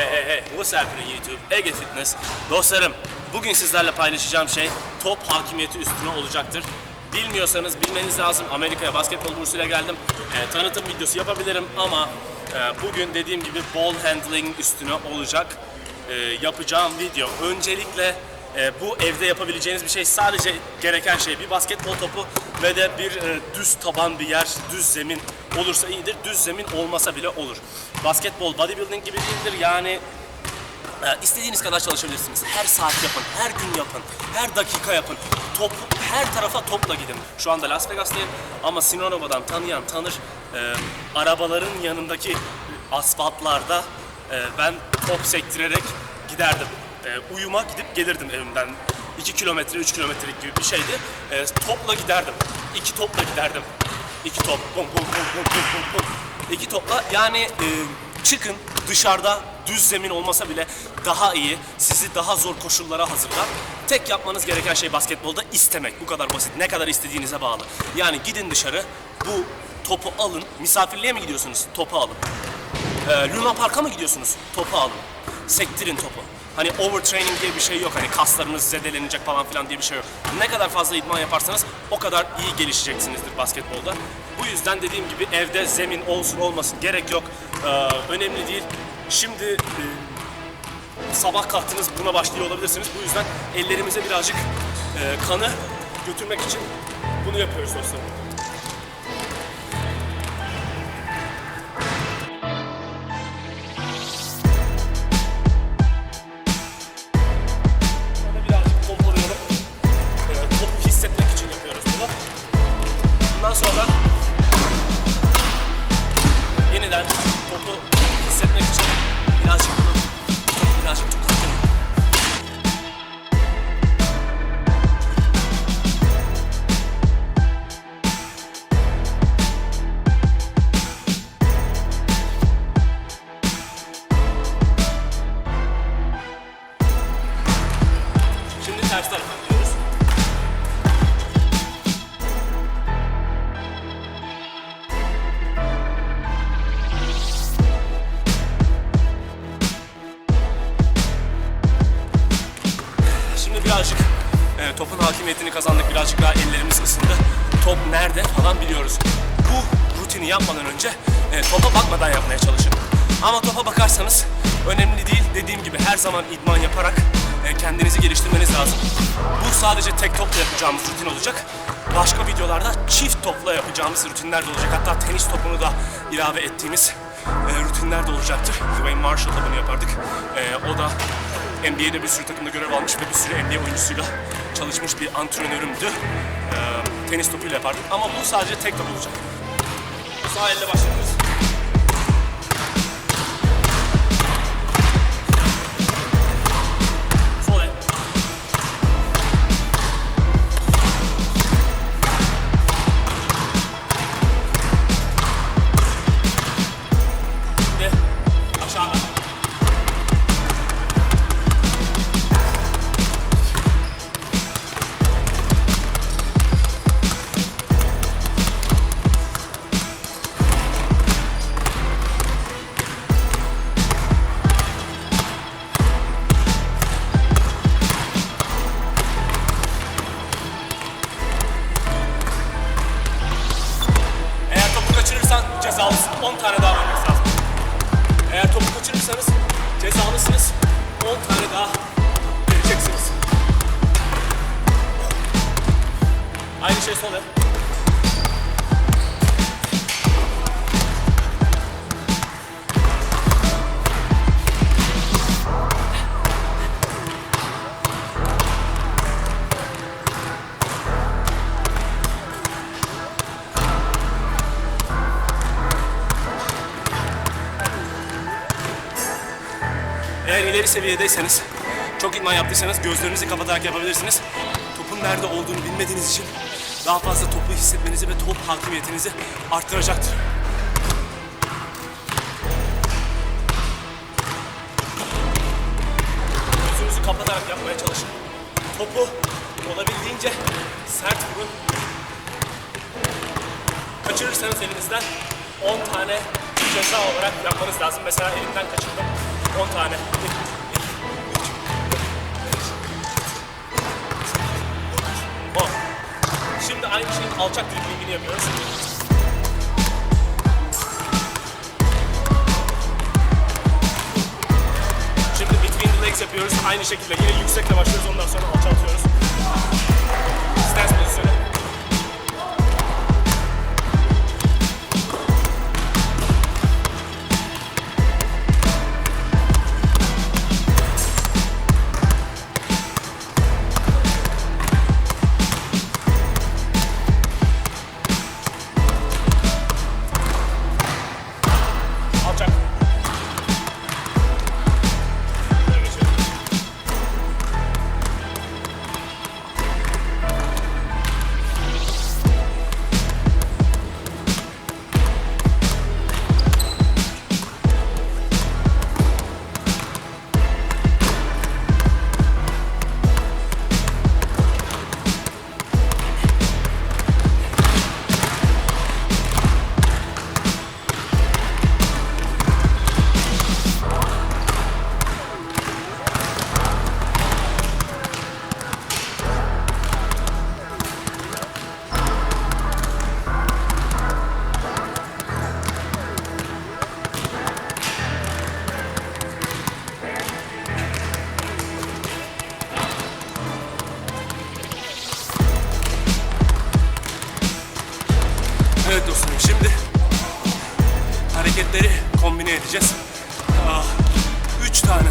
Hey hey hey, what's happening YouTube? Ege Fitness. Dostlarım, bugün sizlerle paylaşacağım şey top hakimiyeti üstüne olacaktır. Bilmiyorsanız bilmeniz lazım. Amerika'ya basketbol bursuyla geldim. Ee, tanıtım videosu yapabilirim ama e, bugün dediğim gibi ball handling üstüne olacak e, yapacağım video. Öncelikle e, bu evde yapabileceğiniz bir şey sadece gereken şey bir basketbol topu ve de bir e, düz taban bir yer, düz zemin olursa iyidir. Düz zemin olmasa bile olur. Basketbol bodybuilding gibi değildir. Yani e, istediğiniz kadar çalışabilirsiniz. Her saat yapın, her gün yapın, her dakika yapın. Top, her tarafa topla gidin. Şu anda Las Vegas'tayım ama Sinonova'dan tanıyan tanır. E, arabaların yanındaki asfaltlarda e, ben top sektirerek giderdim. E, uyuma gidip gelirdim evimden. 2 kilometre, 3 kilometrelik gibi bir şeydi. E, topla giderdim. İki topla giderdim. İki top. Bum, bum, bum, bum, bum, bum, bum. İki topla. Yani e, çıkın dışarıda düz zemin olmasa bile daha iyi, sizi daha zor koşullara hazırlar. Tek yapmanız gereken şey basketbolda istemek. Bu kadar basit. Ne kadar istediğinize bağlı. Yani gidin dışarı, bu topu alın. Misafirliğe mi gidiyorsunuz? Topu alın. Ee, Luna Park'a mı gidiyorsunuz? Topu alın. Sektirin topu. Hani overtraining diye bir şey yok. Hani kaslarınız zedelenecek falan filan diye bir şey yok. Ne kadar fazla idman yaparsanız o kadar iyi gelişeceksinizdir basketbolda. Bu yüzden dediğim gibi evde zemin olsun olmasın gerek yok. Ee, önemli değil. Şimdi e, sabah kalktınız buna başlıyor olabilirsiniz. Bu yüzden ellerimize birazcık e, kanı götürmek için bunu yapıyoruz dostlarım. Topun hakimiyetini kazandık. Birazcık daha ellerimiz ısındı. Top nerede falan biliyoruz. Bu rutini yapmadan önce e, topa bakmadan yapmaya çalışın. Ama topa bakarsanız önemli değil. Dediğim gibi her zaman idman yaparak e, kendinizi geliştirmeniz lazım. Bu sadece tek topla yapacağımız rutin olacak. Başka videolarda çift topla yapacağımız rutinler de olacak. Hatta tenis topunu da ilave ettiğimiz e, rutinler de olacaktır. Dwayne Marshall'da bunu yapardık. E, o da NBA'de bir sürü takımda görev almış ve bir sürü NBA oyuncusuyla çalışmış bir antrenörümdü. Ee, tenis topuyla yapardık ama bu sadece tek top olacak. Sağ elle başlıyoruz. Sol el. Eğer ileri seviyedeyseniz, çok idman yaptıysanız gözlerinizi kapatarak yapabilirsiniz. Topun nerede olduğunu bilmediğiniz için daha fazla topu hissetmenizi ve top hakimiyetinizi arttıracaktır. Gözünüzü kapatarak yapmaya çalışın. Topu olabildiğince sert vurun. Kaçırırsanız elinizden 10 tane ceza olarak yapmanız lazım. Mesela elimden kaçırdım. 10 tane. Şimdi aynı şeyin alçak driplingini yapıyoruz. Şimdi between the legs yapıyoruz. Aynı şekilde yine yüksekle başlıyoruz. Ondan sonra alçaltıyoruz. Stance pozisyonu.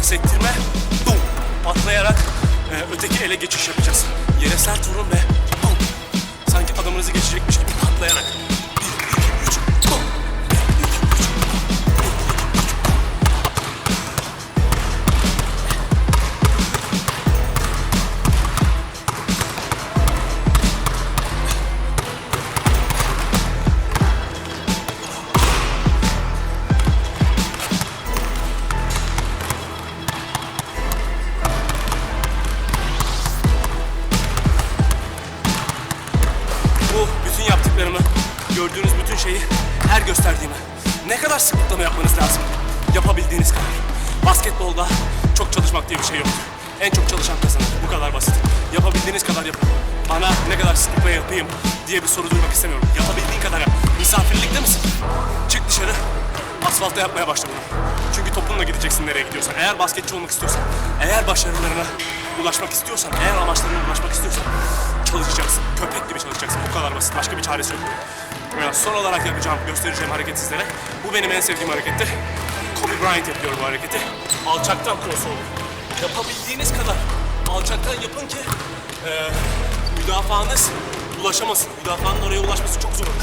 Tane sektirme, bum, patlayarak e, öteki ele geçiş yapacağız. Yere sert vurun ve bum. Sanki adamınızı geçecekmiş gibi patlayarak. Bütün yaptıklarımı, gördüğünüz bütün şeyi, her gösterdiğimi ne kadar sıklıkla yapmanız lazım? Yapabildiğiniz kadar. Basketbolda çok çalışmak diye bir şey yoktur. En çok çalışan kazanır. Bu kadar basit. Yapabildiğiniz kadar yapın. Bana ne kadar sıklıkla yapayım diye bir soru duymak istemiyorum. Yapabildiğin kadar yap. Misafirlikte misin? Çık dışarı. Asfaltta yapmaya başla bunu. Çünkü topunla gideceksin nereye gidiyorsan. Eğer basketçi olmak istiyorsan, eğer başarılarına ulaşmak istiyorsan, eğer amaçlarına ulaşmak istiyorsan çalışacaksın. Köpek gibi çalışacaksın. Bu kadar basit. Başka bir çaresi yok. Son olarak yapacağım, göstereceğim hareket sizlere. Bu benim en sevdiğim harekettir. Kobe Bryant yapıyor bu hareketi. Alçaktan crossover. Yapabildiğiniz kadar alçaktan yapın ki eee müdafaanız ulaşamasın. Müdafaanın oraya ulaşması çok zor olur.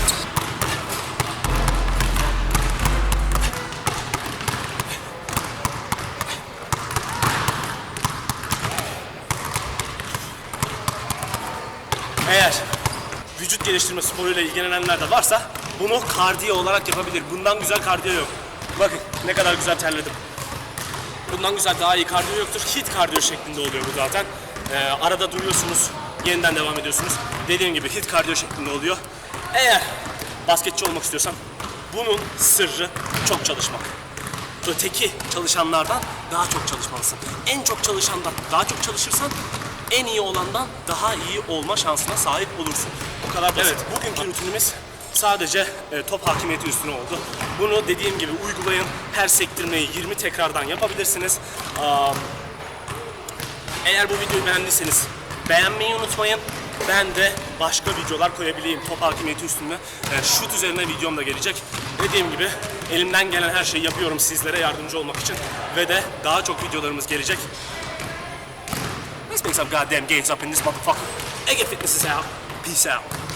Eğer vücut geliştirme sporuyla ilgilenenler de varsa bunu kardiyo olarak yapabilir. Bundan güzel kardiyo yok. Bakın ne kadar güzel terledim. Bundan güzel daha iyi kardiyo yoktur. Hit kardiyo şeklinde oluyor bu zaten. Ee, arada duruyorsunuz, yeniden devam ediyorsunuz. Dediğim gibi hit kardiyo şeklinde oluyor. Eğer basketçi olmak istiyorsan bunun sırrı çok çalışmak öteki çalışanlardan daha çok çalışmalısın. En çok çalışandan daha çok çalışırsan en iyi olandan daha iyi olma şansına sahip olursun. Bu kadar basit. Evet, bugünkü rutinimiz sadece e, top hakimiyeti üstüne oldu. Bunu dediğim gibi uygulayın. Her sektirmeyi 20 tekrardan yapabilirsiniz. Aa, eğer bu videoyu beğendiyseniz beğenmeyi unutmayın. Ben de başka videolar koyabileyim top hakimiyeti üstünde. E, şut üzerine videom da gelecek. Dediğim gibi elimden gelen her şeyi yapıyorum sizlere yardımcı olmak için. Ve de daha çok videolarımız gelecek. Some goddamn gains up in this motherfucker. Ege Fitness is out. Peace out.